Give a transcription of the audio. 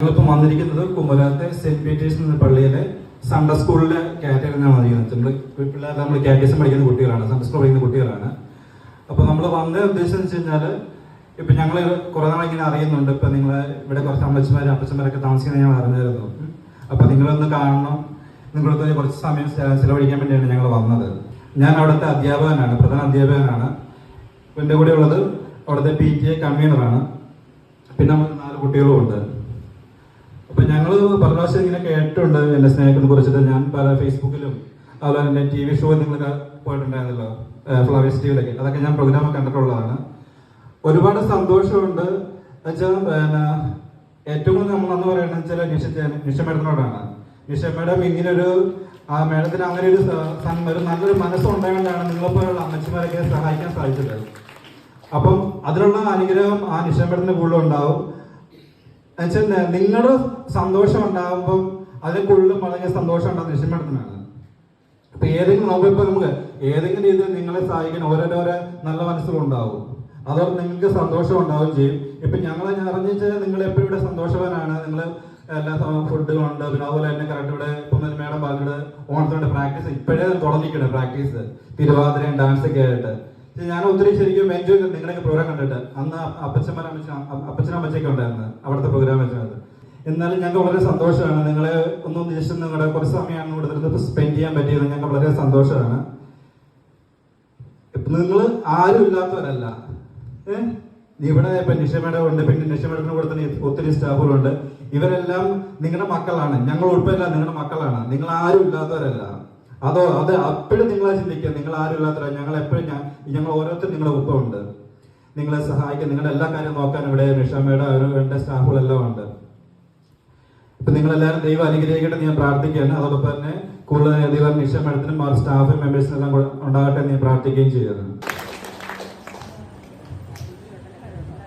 ഞങ്ങളിപ്പോൾ വന്നിരിക്കുന്നത് കുമരകത്തെ saint Peter's എന്ന പള്ളിയിലെ സൺഡർ സ്കൂളിലെ കാറ്റഗറിനാണ് വന്നിരിക്കുന്നത് പിള്ളേർ നമ്മൾ കാറ്റഗറിസം പഠിക്കുന്ന കുട്ടികളാണ്. സൺഡർ സ്കൂൾ പഠിക്കുന്ന കുട്ടികളാണ്. അപ്പോൾ നമ്മൾ വന്ന ഉദ്ദേശം വെച്ച് കഴിഞ്ഞാൽ ഇപ്പം ഞങ്ങൾ കുറേ നാൾ ഇങ്ങനെ അറിയുന്നുണ്ട്. ഇപ്പൊ നിങ്ങൾ ഇവിടെ കുറച്ച് അമ്മച്ചമാരും അപ്പച്ചന്മാരൊക്കെ താമസിക്കുന്നത് ഞങ്ങൾ അറിഞ്ഞായിരുന്നു അപ്പോൾ നിങ്ങളൊന്ന് കാണണം. നിങ്ങളൊന്ന് കുറച്ച് സമയം ചിലവഴിക്കാൻ വേണ്ടിയാണ് ഞങ്ങൾ വന്നത്. ഞാൻ അവിടുത്തെ അധ്യാപകനാണ് പ്രധാന അധ്യാപകനാണ്. എന്റെ കൂടെ ഉള്ളത് അവിടുത്തെ പി ടി എ കൺവീനറാണ് പിന്നെ നമ്മൾ നാല് കുട്ടികളും ഉണ്ട്. ഞങ്ങൾ പ്രാവശ്യം ഇങ്ങനെ കേട്ടിട്ടുണ്ട് എന്റെ സ്നേഹത്തിനെ കുറിച്ചിട്ട്. ഞാൻ പല ഫേസ്ബുക്കിലും അതുപോലെ തന്നെ ടി വി ഷോ നിങ്ങളൊക്കെ പോയിട്ടുണ്ടായിരുന്നല്ലോ ഫ്ലവേഴ്സ് ടിവിയിലൊക്കെ അതൊക്കെ ഞാൻ പ്രോഗ്രാം കണ്ടിട്ടുള്ളതാണ്. ഒരുപാട് സന്തോഷമുണ്ട്. എന്നുവെച്ചാൽ പിന്നെ ഏറ്റവും കൂടുതൽ നമ്മൾ എന്ന് പറയുന്നത് വെച്ചാൽ നിഷ നിഷ മേഡത്തിനോടാണ്. നിഷ മേഡം ഇങ്ങനെ ഒരു ആ മേഡത്തിന് അങ്ങനെ ഒരു ഒരു നല്ലൊരു മനസ്സുണ്ടായതുകൊണ്ടാണ് നിങ്ങളെപ്പോലുള്ള അമ്മച്ചിമാരൊക്കെ സഹായിക്കാൻ സാധിച്ചത്. അപ്പം അതിനുള്ള അനുഗ്രഹം ആ നിഷ മേഡത്തിന് കൂടുതൽ ഉണ്ടാവും എന്നുവെച്ചാൽ നിങ്ങളുടെ സന്തോഷം ഉണ്ടാകുമ്പോൾ അതിൽ കൂടുതലും വളരെ സന്തോഷം ഉണ്ടാകുന്ന നിശ്ചയപ്പെടുത്തുന്നതാണ് ഇപ്പൊ ഏതെങ്കിലും നോക്കിയപ്പോ നമുക്ക് ഏതെങ്കിലും രീതിയിൽ നിങ്ങളെ സഹായിക്കാൻ ഓരോരോരോ നല്ല മനസ്സുകളുണ്ടാവും അതോടെ നിങ്ങൾക്ക് സന്തോഷം ഉണ്ടാവുകയും ചെയ്യും. ഇപ്പൊ ഞങ്ങൾ അറിഞ്ഞു വെച്ചാൽ നിങ്ങൾ എപ്പോഴും ഇവിടെ സന്തോഷവാനാണ്. നിങ്ങൾ എല്ലാ ഫുഡ് ഉണ്ട് പിന്നെ അതുപോലെ തന്നെ കറക്റ്റ് ഇവിടെ ഇപ്പം മേഡം പറഞ്ഞിട്ട് ഓണത്തിനുണ്ട് പ്രാക്ടീസ് ഇപ്പോഴേ തുടങ്ങിക്കണം പ്രാക്ടീസ് തിരുവാതിരയും ഡാൻസ് ഒക്കെ ആയിട്ട്. ഞാൻ ഒത്തിരി ശരിക്കും എൻജോയ് ചെയ്തു നിങ്ങളുടെ പ്രോഗ്രാം കണ്ടിട്ട്. അന്ന് അപ്പച്ചമ്മ അപ്പച്ചനും അമ്മച്ചൊക്കെ ഉണ്ടായിരുന്നു. അവിടുത്തെ പ്രോഗ്രാം വെച്ചത്. എന്നാലും ഞങ്ങൾക്ക് വളരെ സന്തോഷമാണ്. നിങ്ങളെ ഒന്നും ജസ്റ്റ് നിങ്ങളുടെ കുറച്ച് സമയമാണ് കൊടുത്തിട്ട് സ്പെൻഡ് ചെയ്യാൻ പറ്റിയത്. ഞങ്ങൾക്ക് വളരെ സന്തോഷമാണ്. നിങ്ങൾ ആരും ഇല്ലാത്തവരല്ല. ഏഹ് ഇവിടെ ഇപ്പൊ നിഷമയുടെ ഉണ്ട്. പിന്നെ നിഷമയുടെ കൂടെ തന്നെ ഒത്തിരി സ്റ്റാഫുകളുണ്ട്. ഇവരെല്ലാം നിങ്ങളുടെ മക്കളാണ്. ഞങ്ങൾ ഉൾപ്പെടെ നിങ്ങളുടെ മക്കളാണ്. നിങ്ങൾ ആരും ഇല്ലാത്തവരല്ല. അതോ അത് അപ്പോഴും നിങ്ങൾ ചിന്തിക്കുക നിങ്ങൾ ആരും ഇല്ലാത്തവരല്ല ഞങ്ങൾ എപ്പോഴും ഞങ്ങൾ ഓരോരുത്തരും നിങ്ങളുടെ ഒപ്പമുണ്ട് നിങ്ങളെ സഹായിക്കാൻ നിങ്ങളുടെ എല്ലാ കാര്യവും നോക്കാൻ ഇവിടെ നിഷമയുടെ അവരുടെ സ്റ്റാഫുകളെല്ലാം ഉണ്ട്. ഇപ്പൊ നിങ്ങളെല്ലാവരും ദൈവം അനുഗ്രഹിക്കട്ടെ ഞാൻ പ്രാർത്ഥിക്കുകയാണ്. അതോടൊപ്പം തന്നെ കൂടുതൽ ദൈവം നിഷ മേഡത്തിനും സ്റ്റാഫ് മെമ്പേഴ്സിനെല്ലാം ഉണ്ടാകട്ടെ എന്ന് ഞാൻ പ്രാർത്ഥിക്കുകയും ചെയ്യുന്നു.